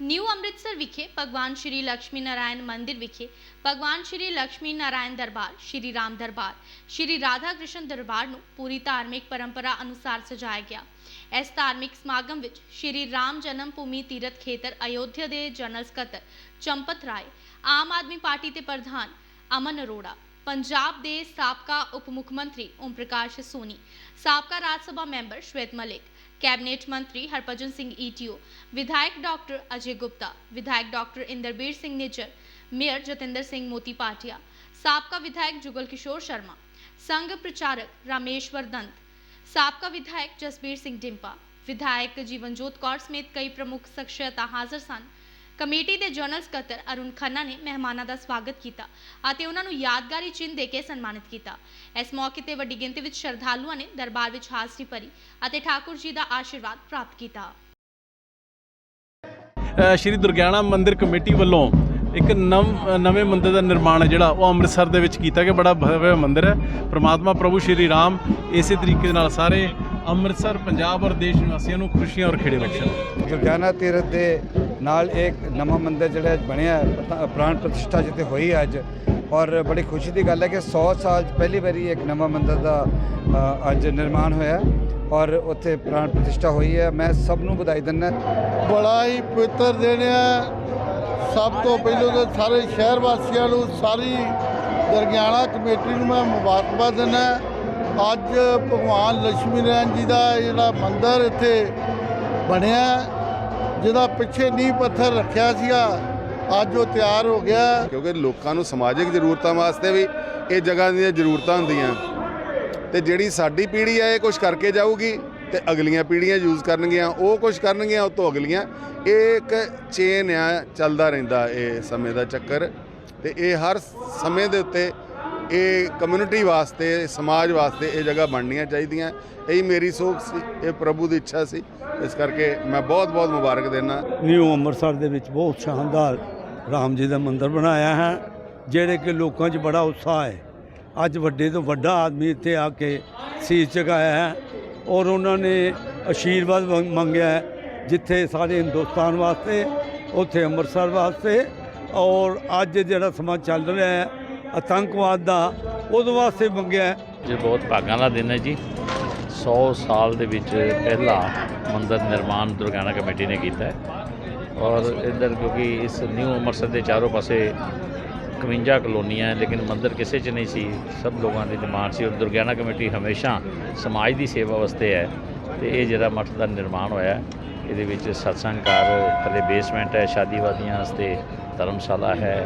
New Amritsar ਵਿਖੇ ਭਗਵਾਨ ਸ਼੍ਰੀ ਲਕਸ਼ਮੀ ਨਾਰਾਇਣ ਮੰਦਿਰ ਵਿਖੇ ਭਗਵਾਨ ਸ਼੍ਰੀ ਲਕਸ਼ਮੀ ਨਾਰਾਇਣ ਦਰਬਾਰ ਸ਼੍ਰੀ ਰਾਮ ਦਰਬਾਰ ਸ਼੍ਰੀ ਰਾਧਾ ਕ੍ਰਿਸ਼ਨ ਦਰਬਾਰ ਨੂੰ ਪੂਰੀ ਧਾਰਮਿਕ ਪਰੰਪਰਾ ਅਨੁਸਾਰ ਸਜਾਇਆ ਗਿਆ ਇਸ ਧਾਰਮਿਕ ਸਮਾਗਮ ਵਿੱਚ ਸ਼੍ਰੀ ਰਾਮ ਜਨਮ ਭੂਮੀ ਤੀਰਥ ਖੇਤਰ ਅਯੋਧਿਆ ਦੇ ਜਨਰਲ ਸਕੱਤਰ ਚੰਪਤ ਰਾਏ ਆਮ ਆਦਮੀ ਪਾਰਟੀ ਦੇ ਪ੍ਰਧਾਨ ਅਮਨ ਅਰੋੜਾ ਪੰਜਾਬ ਦੇ ਸਾਬਕਾ ਉਪ ਮੁੱਖ ਮੰਤਰੀ ਓਮ ਪ੍ਰਕਾਸ਼ ਸੋਨੀ ਸਾਬਕਾ ਰਾਜ ਸਭਾ ਮੈਂਬਰ ਸ਼ਵੇਤ ਮਲਿਕ ਕੈਬਨਿਟ ਮੰਤਰੀ ਹਰਭਜਨ ਸਿੰਘ ਈਟੀਓ ਵਿਧਾਇਕ ਡਾਕਟਰ ਅਜੇ ਗੁਪਤਾ ਵਿਧਾਇਕ ਡਾਕਟਰ ਇੰਦਰਬੀਰ ਸਿੰਘ ਨਿੱਜਰ ਮੇਅਰ ਜਤਿੰਦਰ ਸਿੰਘ ਮੋਤੀ ਪਾਟਿਆ ਸਾਬਕਾ ਵਿਧਾਇਕ ਜੁਗਲ ਕਿਸ਼ੋਰ ਸ਼ਰਮਾ ਸੰਘ ਪ੍ਰਚਾਰਕ ਰਾਮੇਸ਼ਵਰ ਦੰਤ ਸਾਬਕਾ ਵਿਧਾਇਕ ਜਸਬੀਰ ਸਿੰਘ ਡਿੰਪਾ ਵਿਧਾਇਕ ਜੀਵਨਜੋਤ ਕੌਰ ਸਮੇਤ ਕਈ ਪ੍ਰਮੁੱਖ ਸ਼ਖਸੀਅਤਾਂ ਹਾਜ਼ਰ ਸਨ ਕਮੇਟੀ ਦੇ ਜਨਰਲ ਸਕੱਤਰ ਅਰੁਣ ਖੰਨਾ ਨੇ ਮਹਿਮਾਨਾਂ ਦਾ ਸਵਾਗਤ ਕੀਤਾ ਅਤੇ ਉਹਨਾਂ ਨੂੰ ਯਾਦਗਾਰੀ ਚਿੰਨ੍ਹ ਦੇ ਕੇ ਸਨਮਾਨਿਤ ਕੀਤਾ। ਇਸ ਮੌਕੇ ਤੇ ਵੱਡੀ ਗਿਣਤੀ ਵਿੱਚ ਸ਼ਰਧਾਲੂਆਂ ਨੇ ਦਰਬਾਰ ਵਿੱਚ ਹਾਜ਼ਰੀ ਭਰੀ ਅਤੇ ਠਾਕੁਰ ਜੀ ਦਾ ਆਸ਼ੀਰਵਾਦ ਪ੍ਰਾਪਤ ਕੀਤਾ। ਸ਼੍ਰੀ ਦੁਰਗਿਆਣਾ ਮੰਦਿਰ ਕਮੇਟੀ ਵੱਲੋਂ ਇੱਕ ਨਵ ਨਵੇਂ ਮੰਦਿਰ ਦਾ ਨਿਰਮਾਣ ਜਿਹੜਾ ਉਹ ਅੰਮ੍ਰਿਤਸਰ ਦੇ ਵਿੱਚ ਕੀਤਾ ਗਿਆ ਬੜਾ ਭव्य ਮੰਦਿਰ ਹੈ। ਪ੍ਰਮਾਤਮਾ ਪ੍ਰਭੂ ਸ਼੍ਰੀ ਰਾਮ ਇਸੇ ਤਰੀਕੇ ਦੇ ਨਾਲ ਸਾਰੇ ਅੰਮ੍ਰਿਤਸਰ ਪੰਜਾਬ ਔਰ ਦੇਸ਼ ਨਿਵਾਸੀਆਂ ਨੂੰ ਖੁਸ਼ੀਆਂ ਔਰ ਖੇੜੇ ਬਖਸ਼ਣ। ਦੁਰਗਿਆਨਾ ਤੀਰਥ ਦੇ ਨਾਲ ਇੱਕ ਨਵਾਂ ਮੰਦਿਰ ਜਿਹੜਾ ਬਣਿਆ ਪ੍ਰਾਣ ਪ੍ਰਤਿਸ਼ਠਾ ਜਿੱਥੇ ਹੋਈ ਹੈ ਅੱਜ, ਔਰ ਬੜੀ ਖੁਸ਼ੀ ਦੀ ਗੱਲ ਹੈ ਕਿ 100 ਸਾਲ 'ਚ ਪਹਿਲੀ ਵਾਰੀ ਇੱਕ ਨਵਾਂ ਮੰਦਿਰ ਦਾ ਅੱਜ ਨਿਰਮਾਣ ਹੋਇਆ, ਔਰ ਉੱਥੇ ਪ੍ਰਾਣ ਪ੍ਰਤਿਸ਼ਠਾ ਹੋਈ ਹੈ। ਮੈਂ ਸਭ ਨੂੰ ਵਧਾਈ ਦਿੰਦਾ ਬੜਾ ਹੀ ਪਵਿੱਤਰ ਦਿਨ ਹੈ। ਸਭ ਤੋਂ ਪਹਿਲਾਂ ਤਾਂ ਸਾਰੇ ਸ਼ਹਿਰ ਵਾਸੀਆਂ ਨੂੰ, ਸਾਰੀ ਦਰਗਿਆਣਾ ਕਮੇਟੀ ਨੂੰ ਮੈਂ ਮੁਬਾਰਕਬਾਦ ਦਿੰਦਾ ਅੱਜ ਭਗਵਾਨ ਲక్ష్ਮੀ ਨਾਰਾਇਣ ਜੀ ਦਾ ਜਿਹੜਾ ਮੰਦਿਰ ਇੱਥੇ ਬਣਿਆ ਜਿਹਦਾ ਪਿੱਛੇ ਨੀਂਹ ਪੱਥਰ ਰੱਖਿਆ ਸੀਗਾ, ਅੱਜ ਉਹ ਤਿਆਰ ਹੋ ਗਿਆ। ਕਿਉਂਕਿ ਲੋਕਾਂ ਨੂੰ ਸਮਾਜਿਕ ਜ਼ਰੂਰਤਾਂ ਵਾਸਤੇ ਵੀ ਇਹ ਜਗ੍ਹਾ ਦੀਆਂ ਜ਼ਰੂਰਤਾਂ ਹੁੰਦੀਆਂ। ਤੇ ਜਿਹੜੀ ਸਾਡੀ ਪੀੜ੍ਹੀ ਆ, ਇਹ ਕੁਝ ਕਰਕੇ ਜਾਊਗੀ ਤੇ ਅਗਲੀਆਂ ਪੀੜ੍ਹੀਆਂ ਯੂਜ਼ ਕਰਨਗੀਆਂ, ਉਹ ਕੁਝ ਕਰਨਗੀਆਂ, ਉਹ ਤੋਂ ਅਗਲੀਆਂ। ਇਹ ਇੱਕ ਚੇਨ ਆ, ਚੱਲਦਾ ਰਹਿੰਦਾ ਇਹ ਸਮੇਂ ਦਾ ਚੱਕਰ। ਤੇ ਇਹ ਹਰ ਸਮੇਂ ਦੇ ਉੱਤੇ ਇਹ ਕਮਿਊਨਿਟੀ ਵਾਸਤੇ, ਸਮਾਜ ਵਾਸਤੇ ਇਹ ਜਗ੍ਹਾ ਬਣਨੀਆਂ ਚਾਹੀਦੀਆਂ। ਇਹੀ ਮੇਰੀ ਸੋਚ ਸੀ, ਇਹ ਪ੍ਰਭੂ ਦੀ ਇੱਛਾ ਸੀ। ਇਸ ਕਰਕੇ ਮੈਂ ਬਹੁਤ ਬਹੁਤ ਮੁਬਾਰਕ ਦੇਣਾ ਨਿਊ ਅੰਮ੍ਰਿਤਸਰ ਦੇ ਵਿੱਚ ਬਹੁਤ ਸ਼ਾਨਦਾਰ ਰਾਮ ਜੀ ਦਾ ਮੰਦਿਰ ਬਣਾਇਆ ਹੈ, ਜਿਹੜੇ ਕਿ ਲੋਕਾਂ 'ਚ ਬੜਾ ਉਤਸ਼ਾਹ ਹੈ। ਅੱਜ ਵੱਡੇ ਤੋਂ ਵੱਡਾ ਆਦਮੀ ਇੱਥੇ ਆ ਕੇ ਸੀਸ ਝੁਕਾਇਆ ਹੈ ਔਰ ਉਹਨਾਂ ਨੇ ਆਸ਼ੀਰਵਾਦ ਮੰਗ- ਮੰਗਿਆ ਹੈ, ਜਿੱਥੇ ਸਾਰੇ ਹਿੰਦੁਸਤਾਨ ਵਾਸਤੇ, ਉੱਥੇ ਅੰਮ੍ਰਿਤਸਰ ਵਾਸਤੇ ਔਰ ਅੱਜ ਜਿਹੜਾ ਸਮਾਂ ਚੱਲ ਰਿਹਾ ਹੈ ਆਤੰਕਵਾਦ ਦਾ ਉਹਦੇ ਵਾਸਤੇ ਮੰਗਿਆ ਜੇ, ਬਹੁਤ ਭਾਗਾਂ ਦਾ ਦਿਨ ਹੈ ਜੀ। 100 ਸਾਲ ਦੇ ਵਿੱਚ ਪਹਿਲਾ ਮੰਦਰ ਨਿਰਮਾਣ ਦੁਰਗਿਆਨਾ ਕਮੇਟੀ ਨੇ ਕੀਤਾ ਹੈ। ਔਰ ਇੱਧਰ ਕਿਉਂਕਿ ਇਸ ਨਿਊ ਅੰਮ੍ਰਿਤਸਰ ਦੇ ਚਾਰੋਂ ਪਾਸੇ 51 ਕਲੋਨੀਆਂ ਹੈ, ਲੇਕਿਨ ਮੰਦਰ ਕਿਸੇ 'ਚ ਨਹੀਂ ਸੀ। ਸਭ ਲੋਕਾਂ ਦੀ ਡਿਮਾਂਡ ਸੀ ਔਰ ਦੁਰਗਿਆਨਾ ਕਮੇਟੀ ਹਮੇਸ਼ਾ ਸਮਾਜ ਦੀ ਸੇਵਾ ਵਾਸਤੇ ਹੈ। ਤੇ ਇਹ ਜਿਹੜਾ ਮਠ ਦਾ ਨਿਰਮਾਣ ਹੋਇਆ ਇਹਦੇ ਵਿੱਚ ਸਤਸੰਗ ਘਰ ਥੱਲੇ ਬੇਸਮੈਂਟ ਹੈ, ਸ਼ਾਦੀਵਾਦੀਆਂ ਵਾਸਤੇ ਧਰਮਸ਼ਾਲਾ ਹੈ